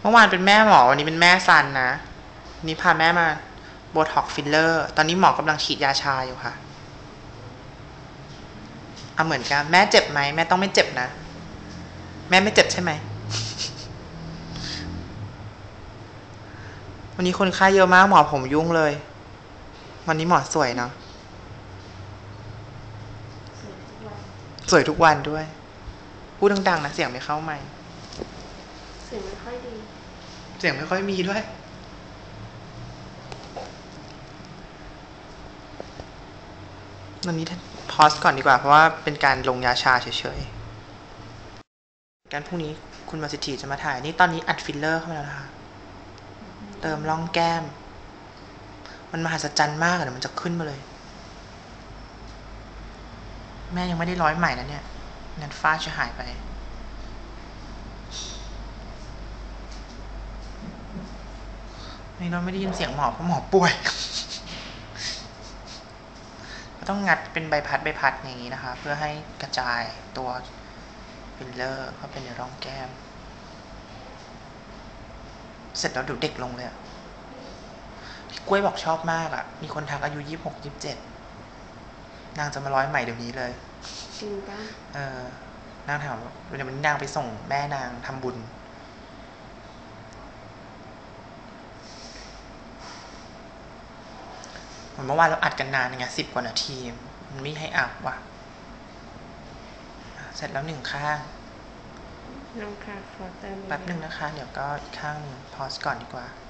เมื่อวานเป็นแม่หมอวันนี้เป็นแม่ซันนะนี่พาแม่มาโบท็อกฟิลเลอร์ ตอนนี้หมอกำลังฉีดยาชาอยู่ค่ะ เอาเหมือนกัน แม่เจ็บไหมแม่ต้องไม่เจ็บนะ แม่ไม่เจ็บใช่ไหม วันนี้คนไข้เยอะมากหมอผมยุ่งเลย วันนี้หมอสวยเนาะสวยทุกวันด้วย พูดดังๆนะเสียงไม่เข้าไม่ สียงไม่ค่อยดี เสียงไม่ค่อยมีด้วยวันนี้พอสก่อนดีกว่า เพราะว่าเป็นการลงยาชาเฉยๆการพรุ่งนี้คุณมาสิทธิจะมาถ่าย นี่ตอนนี้อัดฟิลเลอร์เข้ามาแล้วนะคะเติมร่องแก้ม มันมหัศจรรย์มากอะเดี๋ยวมันจะขึ้นมาเลย แม่ยังไม่ได้ร้อยใหม่นะเนี่ยงั้นฟ้าจะหายไป นี่เราไม่ได้ยินเสียงหมอเพราะหมอป่วยก็ต้องงัดเป็นใบพัดใบพัดอย่างนี้นะคะ เพื่อให้กระจายตัวฟิลเลอร์เข้าไปในร่องแก้ม เสร็จแล้วเดี๋ยวเด็กลงเลยอะที่กล้วยบอกชอบมากอะมีคนทักอายุยี่หกยี่สิบเจ็ดนางจะมาร้อยใหม่เดี๋ยวนี้เลยจริงปะเออนางถามว่าเดี๋ยววันนี้นางไปส่งแม่นางทำบุญ เห มือนเมื่อวานเราอัดกันนานไงสิบกว่านาที มันไม่ให้อัพว่ะอะ เสร็จแล้วหนึ่งข้างน้องค่ะขอเติมอีกแป๊บหนึ่งนะคะ เดี๋ยวก็อีกข้างหนึ่งพอสก่อนดีกว่าอ